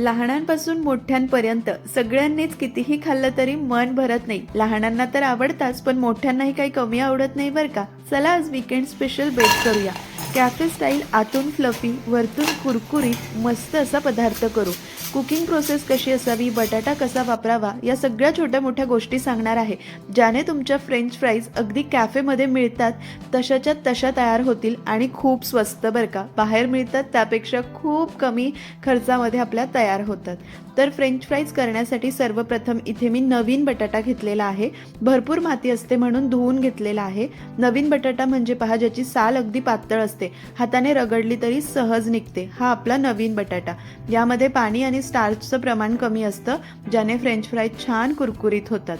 लहानांपासून मोठ्यांपर्यंत सगळ्यांनीच कितीही खाल्लं तरी मन भरत नाही. लहानांना तर आवडताच पण मोठ्यांनाही काही कमी आवडत नाही बरं का. चला आज विकेंड स्पेशल बेट करूया. कॅफे स्टाईल आतून फ्लफी वरतून कुरकुरीत मस्त असा पदार्थ करू. कुकिंग प्रोसेस कशी असावी बटाटा कसा वापरावा या सगळ्या छोट्या मोठ्या गोष्टी सांगणार आहे ज्याने तुमच्या फ्रेंच फ्राईज अगदी कॅफेमध्ये मिळतात तशाच्या तशा तयार होतील आणि खूप स्वस्त बरं का. बाहेर मिळतात त्यापेक्षा खूप कमी खर्चामध्ये आपल्या तयार होतात. तर फ्रेंच फ्राईज करण्यासाठी सर्वप्रथम इथे मी नवीन बटाटा घेतलेला आहे. भरपूर माती असते म्हणून धुवून घेतलेला आहे. नवीन बटाटा म्हणजे पहा ज्याची साल अगदी पातळ असते. हाताने रगडली तरी सहज निघते. हा आपला नवीन बटाटा. यामध्ये पाणी आणि स्टार्चचं प्रमाण कमी असतं ज्याने फ्रेंच फ्राय छान कुरकुरीत होतात.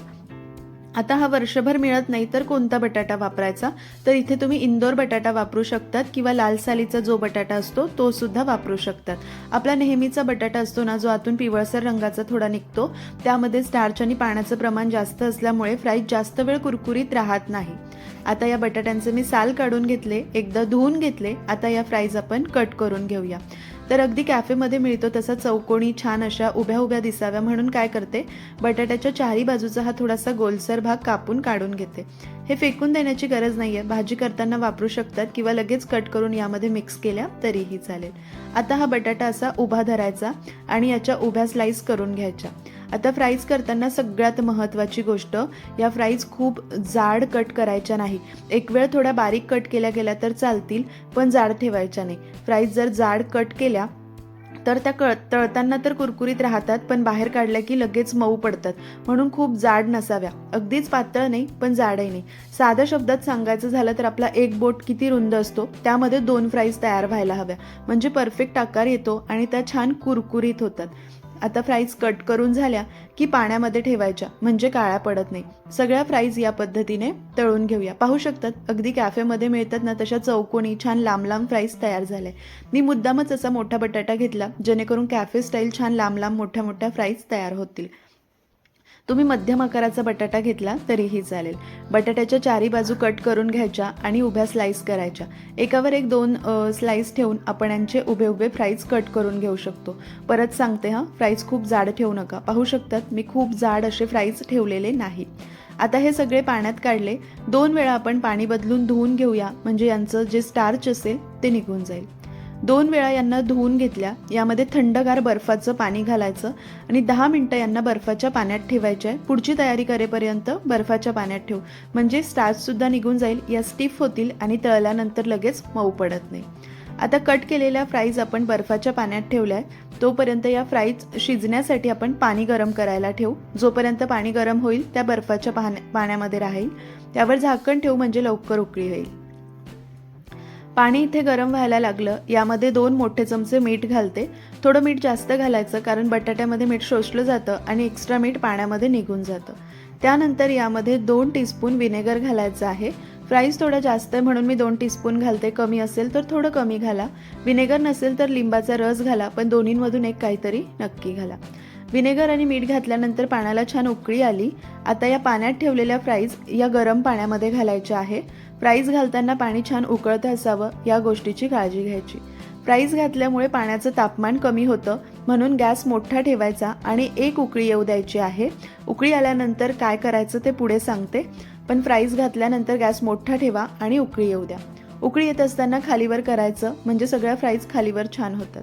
आता हा वर्षभर मिळत नाही तर कोणता बटाटा वापरायचा? तर इथे तुम्ही इंदोर बटाटा वापरू शकतात किंवा लाल सालीचा जो बटाटा असतो तो सुद्धा वापरू शकतात. आपला नेहमीचा बटाटा असतो ना जो आतून पिवळसर रंगाचा थोडा निघतो. त्यामध्ये स्टार्च आणि पाण्याचं प्रमाण जास्त असल्यामुळे फ्राईज जास्त वेळ कुरकुरीत राहत नाही. आता या बटाट्यांचे मी साल काढून घेतले एकदा धुवून घेतले आता या फ्राईज आपण कट करून घेऊया. तर अगदी कॅफेमध्ये मिळतो तसा चौकोणी छान अशा उभ्या उभ्या दिसाव्या म्हणून काय करते? बटाट्याच्या चारी बाजूचा हा थोडासा गोलसर भाग कापून काढून घेते. हे फेकून देण्याची गरज नाही आहे भाजी करताना वापरू शकतात किंवा लगेच कट करून यामध्ये मिक्स केल्या तरीही चालेल. आता हा बटाटा असा उभा धरायचा आणि याच्या उभ्या स्लाईस करून घ्यायच्या. आता फ्राईज करताना सगळ्यात महत्त्वाची गोष्ट या फ्राईज खूप जाड कट करायच्या नाही. एक वेळ थोड्या बारीक कट केल्या गेल्या तर चालतील पण जाड ठेवायच्या नाही. फ्राईज जर जाड कट केल्या तर त्या कळ तळताना तर कुरकुरीत राहतात पण बाहेर काढल्या की लगेच मऊ पडतात. म्हणून खूप जाड नसाव्या. अगदीच पातळ नाही पण जाडही नाही. साध्या शब्दात सांगायचं झालं तर आपला एक बोट किती रुंद असतो त्यामध्ये दोन फ्राईज तयार व्हायला हव्या. म्हणजे परफेक्ट आकार येतो आणि त्या छान कुरकुरीत होतात. आता फ्राईज कट करून झाल्या की पाण्यामध्ये ठेवायच्या. म्हणजे काळ्या पडत नाही. सगळ्या फ्राईज या पद्धतीने तळून घेऊया. पाहू शकतात अगदी कॅफेमध्ये मिळतात ना तशा चौकोनी छान लांब लांब फ्राईज तयार झाल्या मी मुद्दामच असा मोठा बटाटा घेतला जेणेकरून कॅफे स्टाईल छान लांब लांब मोठ्या मोठ्या फ्राईज तयार होतील. तुम्ही मध्यम आकाराचा बटाटा घेतला तरीही चालेल. बटाट्याच्या चारी बाजू कट करून घ्यायच्या आणि उभ्या स्लाईस करायच्या. एकावर एक दोन स्लाईस ठेवून आपण यांचे उभे उभे फ्राईज कट करून घेऊ शकतो. परत सांगते हां फ्राईज खूप जाड ठेवू नका. पाहू शकतात मी खूप जाड असे फ्राईज ठेवलेले नाही. आता हे सगळे पाण्यात काढले. दोन वेळा आपण पाणी बदलून धुवून घेऊया. म्हणजे यांचं जे स्टार्च असेल ते निघून जाईल. दोन वेळा यांना धुवून घेतल्या. यामध्ये थंडगार बर्फाचं पाणी घालायचं आणि दहा मिनटं यांना बर्फाच्या पाण्यात ठेवायचं आहे पुढची तयारी करेपर्यंत बर्फाच्या पाण्यात ठेवू. म्हणजे स्टार्चसुद्धा निघून जाईल. या स्टिफ होतील आणि तळल्यानंतर लगेच मऊ पडत नाही. आता कट केलेल्या फ्राईज आपण बर्फाच्या पाण्यात ठेवल्या आहे तोपर्यंत या फ्राईज शिजण्यासाठी आपण पाणी गरम करायला ठेवू. जोपर्यंत पाणी गरम होईल त्या बर्फाच्या पाण्या पाण्यामध्ये राहील. त्यावर झाकण ठेवू म्हणजे लवकर उकळी होईल. पाणी इथे गरम व्हायला लागलं यामध्ये दोन मोठे चमचे मीठ घालते. थोडं मीठ जास्त घालायचं कारण बटाट्यामध्ये मीठ शोषलं जातं आणि एक्स्ट्रा मीठ पाण्यामध्ये निघून जातं. त्यानंतर यामध्ये दोन टीस्पून विनेगर घालायचं आहे. फ्राईज थोडा जास्त आहे म्हणून मी दोन टीस्पून घालते. कमी असेल तर थोडं कमी घाला. विनेगर नसेल तर लिंबाचा रस घाला पण दोन्हींमधून एक काहीतरी नक्की घाला. विनेगर आणि मीठ घातल्यानंतर पाण्याला छान उकळी आली. आता या पाण्यात ठेवलेल्या फ्राईज या गरम पाण्यामध्ये घालायच्या आहे. प्राईज घालताना पाणी छान उकळतं असावं या गोष्टीची काळजी घ्यायची. प्राईज घातल्यामुळे पाण्याचं तापमान कमी होतं म्हणून गॅस मोठा ठेवायचा आणि एक उकळी येऊ द्यायची आहे. उकळी आल्यानंतर काय करायचं ते पुढे सांगते पण प्राईज घातल्यानंतर गॅस मोठा ठेवा आणि उकळी येऊ द्या. उकळी येत असताना खालीवर करायचं म्हणजे सगळ्या फ्राईज खालीवर छान होतात.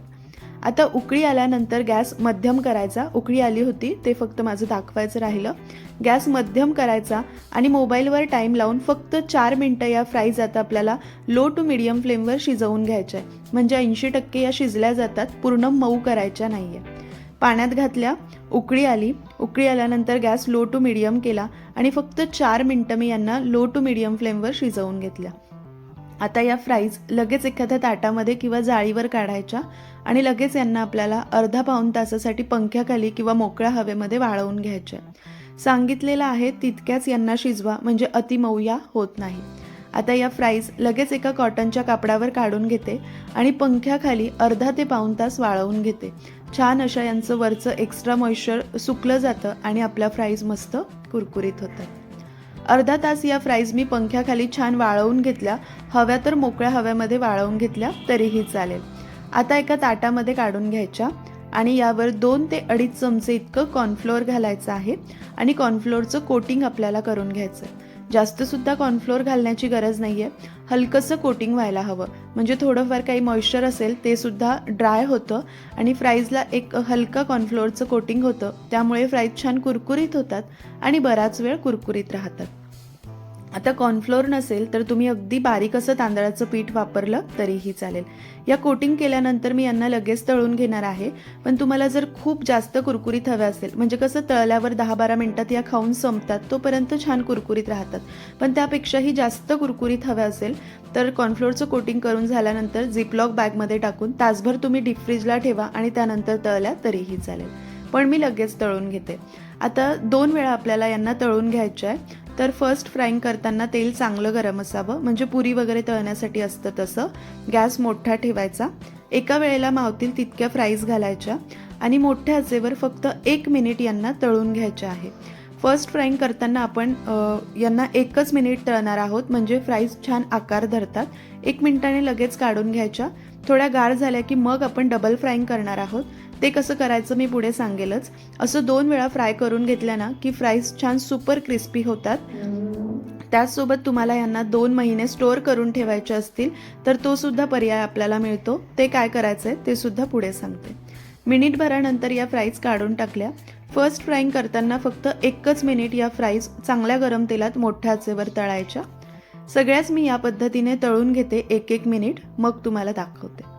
आता उकळी आल्यानंतर गॅस मध्यम करायचा. उकळी आली होती ते फक्त माझं दाखवायचं राहिलं. गॅस मध्यम करायचा आणि मोबाईलवर टाईम लावून फक्त चार मिनटं या फ्राईज आता आपल्याला लो टू मिडियम फ्लेमवर शिजवून घ्यायच्या. आहे म्हणजे ऐंशी टक्के या शिजल्या जातात पूर्ण मऊ करायच्या नाही आहे पाण्यात घातल्या उकळी आली. उकळी आल्यानंतर गॅस लो टू मिडियम केला आणि फक्त चार मिनटं मी यांना लो टू मिडियम फ्लेमवर शिजवून घेतल्या. आता या फ्राईज लगेच एखाद्या ताटामध्ये किंवा जाळीवर काढायच्या आणि लगेच यांना आपल्याला अर्धा पाऊण तासासाठी पंख्याखाली किंवा मोकळ्या हवेमध्ये वाळवून घ्यायच्या सांगितलेलं आहे तितक्याच यांना शिजवा म्हणजे अतिमौया होत नाही. आता या फ्राईज लगेच एका कॉटनच्या कापडावर काढून घेते आणि पंख्याखाली अर्धा ते पाऊण तास वाळवून घेते. छान अशा यांचं वरचं एक्स्ट्रा मॉइश्चर सुकलं जातं आणि आपल्या फ्राईज मस्त कुरकुरीत होतात. अर्धा तास या फ्राईज मी पंख्याखाली छान वाळवून घेतल्या. हव्या तर मोकळ्या हव्यामध्ये वाळवून घेतल्या तरीही चालेल. आता एका ताटामध्ये काढून घ्यायच्या आणि यावर दोन ते अडीच चमचे इतकं कॉर्नफ्लोअर घालायचं आहे आणि कॉर्नफ्लोअरचं कोटिंग आपल्याला करून घ्यायचं आहे जास्तसुद्धा कॉर्नफ्लोअर घालण्याची गरज नाही आहे हलकंसं कोटिंग व्हायला हवं. म्हणजे थोडंफार काही मॉइश्चर असेल ते सुद्धा ड्राय होतं आणि फ्राईजला एक हलका कॉर्नफ्लोअरचं कोटिंग होतं. त्यामुळे फ्राईज छान कुरकुरीत होतात आणि बराच वेळ कुरकुरीत राहतात. आता कॉर्नफ्लोअर नसेल तर तुम्ही अगदी बारीक असं तांदळाचं पीठ वापरलं तरीही चालेल. या कोटिंग केल्यानंतर मी यांना लगेच तळून घेणार आहे. पण तुम्हाला जर खूप जास्त कुरकुरीत हव्या असेल म्हणजे कसं तळल्यावर दहा बारा मिनटात या खाऊन संपतात तोपर्यंत छान कुरकुरीत राहतात. पण त्यापेक्षाही जास्त कुरकुरीत हव्या असेल तर कॉर्नफ्लोअरचं कोटिंग करून झाल्यानंतर झिपलॉक बॅगमध्ये टाकून तासभर तुम्ही डीप फ्रीजला ठेवा आणि त्यानंतर तळल्या तरीही चालेल. पण मी लगेच तळून घेते. आता दोन वेळा आपल्याला यांना तळून घ्यायचं आहे तर फर्स्ट फ्राईंग करताना तेल चांगलं गरम असावं. म्हणजे पुरी वगैरे तळण्यासाठी असतं तसं. गॅस मोठा ठेवायचा. एका वेळेला मावतील तितक्या फ्राईज घालायच्या. आणि मोठ्या आचेवर फक्त एक मिनिट यांना तळून घ्यायच्या आहे. फर्स्ट फ्राईंग करताना आपण यांना एकच मिनिट तळणार आहोत. म्हणजे फ्राईज छान आकार धरतात. एक मिनिटाने लगेच काढून घ्यायच्या. थोड्या गार झाल्या की मग आपण डबल फ्राईंग करणार आहोत. ते कसं करायचं मी पुढे सांगेलच. असं दोन वेळा फ्राय करून घेतल्या ना की फ्राईज छान सुपर क्रिस्पी होतात. त्याचसोबत तुम्हाला यांना दोन महिने स्टोअर करून ठेवायचे असतील तर तो सुद्धा पर्याय आपल्याला मिळतो. ते काय करायचं आहे ते सुद्धा पुढे सांगते. मिनिटभरानंतर या फ्राईज काढून टाकल्या. फर्स्ट फ्राईंग करताना फक्त एकच मिनिट या फ्राईज चांगल्या गरम तेलात मोठ्या आचेवर तळायच्या. सगळ्याच मी या पद्धतीने तळून घेते एक एक मिनिट मग तुम्हाला दाखवते.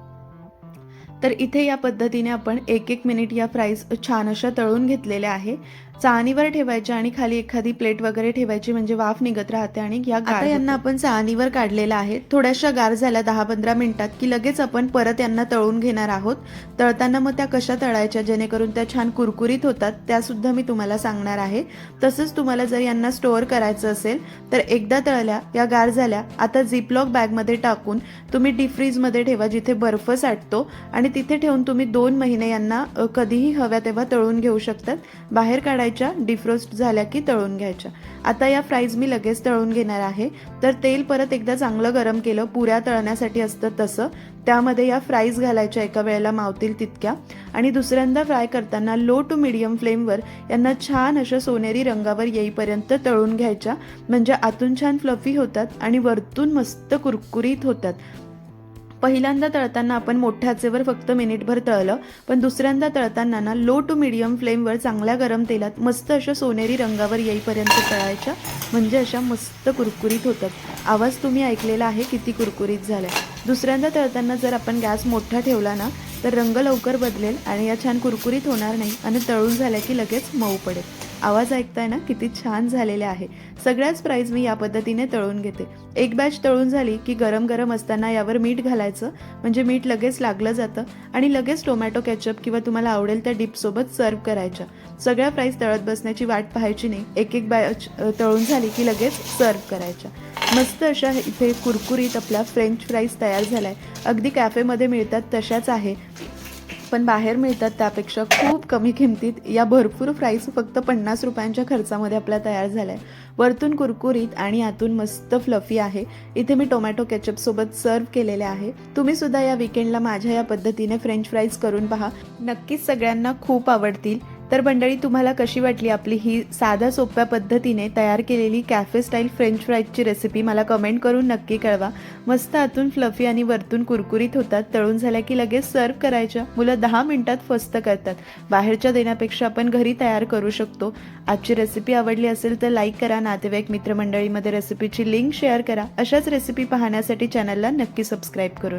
तर इथे या पद्धतीने आपण एक एक मिनिट या फ्राईज छान अशा तळून घेतलेल्या आहे. चाळणीवर ठेवायच्या आणि खाली एखादी प्लेट वगैरे ठेवायची म्हणजे वाफ निघत राहते आणि या गार यांना आपण चाळणीवर काढलेला आहे. थोड्याशा गार झाल्या दहा पंधरा मिनिटात की लगेच आपण परत यांना तळून घेणार आहोत. तळताना मग त्या कशा तळायच्या? जेणेकरून त्या छान कुरकुरीत होतात. त्या सुद्धा मी तुम्हाला सांगणार आहे. तसंच तुम्हाला जर यांना स्टोअर करायचं असेल तर एकदा तळल्या या गार झाल्या आता झिपलॉक बॅगमध्ये टाकून तुम्ही डीप फ्रीजमध्ये ठेवा जिथे बर्फ साठतो आणि तिथे ठेवून तुम्ही दोन महिने यांना कधीही हव्या तेव्हा तळून घेऊ शकतात. बाहेर काढायच्या डिफ्रोस्ट झाल्या की तळून घ्यायच्या. आता या फ्राईज मी लगेच तळून घेणार आहे. तर तेल परत एकदा चांगलं गरम केलं पुऱ्या तळण्यासाठी असतं तसं. त्यामध्ये या फ्राईज घालायच्या एका वेळेला मावतील तितक्या. आणि दुसऱ्यांदा फ्राय करताना लो टू मिडियम फ्लेमवर यांना छान अशा सोनेरी रंगावर येईपर्यंत तळून घ्यायच्या. म्हणजे आतून छान फ्लफी होतात आणि वरतून मस्त कुरकुरीत होतात. पहिल्यांदा तळताना आपण मोठ्या आचेवर फक्त मिनिटभर तळलं पण दुसऱ्यांदा तळताना ना लो टू मिडियम फ्लेमवर चांगल्या गरम तेलात मस्त अशा सोनेरी रंगावर येईपर्यंत तळायच्या म्हणजे अशा मस्त कुरकुरीत होतात. आवाज तुम्ही ऐकलेला आहे किती कुरकुरीत झाला दुसऱ्यांदा तळताना जर आपण गॅस मोठा ठेवला ना तर रंग लवकर बदलेल आणि या छान कुरकुरीत होणार नाही आणि तळून झाल्या की लगेच मऊ पडेल. आवाज ऐकताय ना किती छान झालेले आहे. सगळ्याच प्राईज मी या पद्धतीने तळून घेते. एक बॅच तळून झाली की गरम गरम असताना यावर मीठ घालायचं. म्हणजे मीठ लगेच लागलं जातं आणि लगेच टोमॅटो कॅचअप किंवा तुम्हाला आवडेल त्या डिपसोबत सर्व्ह करायच्या. सगळ्या प्राईज तळत बसण्याची वाट पाहायची नाही. एक एक बॅच तळून झाली की लगेच सर्व्ह करायच्या. मस्त अशा इथे कुरकुरीत आपला फ्रेंच फ्राईज तयार झालाय. अगदी कॅफेमध्ये मिळतात तशाच आहे. पण बाहेर मिळतात त्यापेक्षा खूप कमी किमतीत. या भरपूर फ्राईज फक्त पन्नास रुपयांच्या खर्चामध्ये आपल्या तयार झाल्या आहे वरतून कुरकुरीत आणि आतून मस्त फ्लफी आहे. इथे मी टोमॅटो केचपसोबत सर्व केलेले आहे. तुम्ही सुद्धा या विकेंडला माझ्या या पद्धतीने फ्रेंच फ्राईज करून पहा. नक्कीच सगळ्यांना खूप आवडतील. तर मंडळी तुम्हाला कशी वाटली आपली ही साध्या सोप्या पद्धतीने तयार केलेली कॅफे स्टाईल फ्रेंच फ्राईजची रेसिपी मला कमेंट करून नक्की कळवा. मस्त आतून फ्लफी आणि वरतून कुरकुरीत होतात तळून झाल्या की लगेच सर्व करायच्या. मुलं दहा मिनिटात फस्त करतात. बाहेरच्या देण्यापेक्षा आपण घरी तयार करू शकतो. आजची रेसिपी आवडली असेल तर लाईक करा नातेवाईक मित्रमंडळीमध्ये रेसिपीची लिंक शेअर करा. अशाच रेसिपी पाहण्यासाठी चॅनलला नक्की सबस्क्राईब करून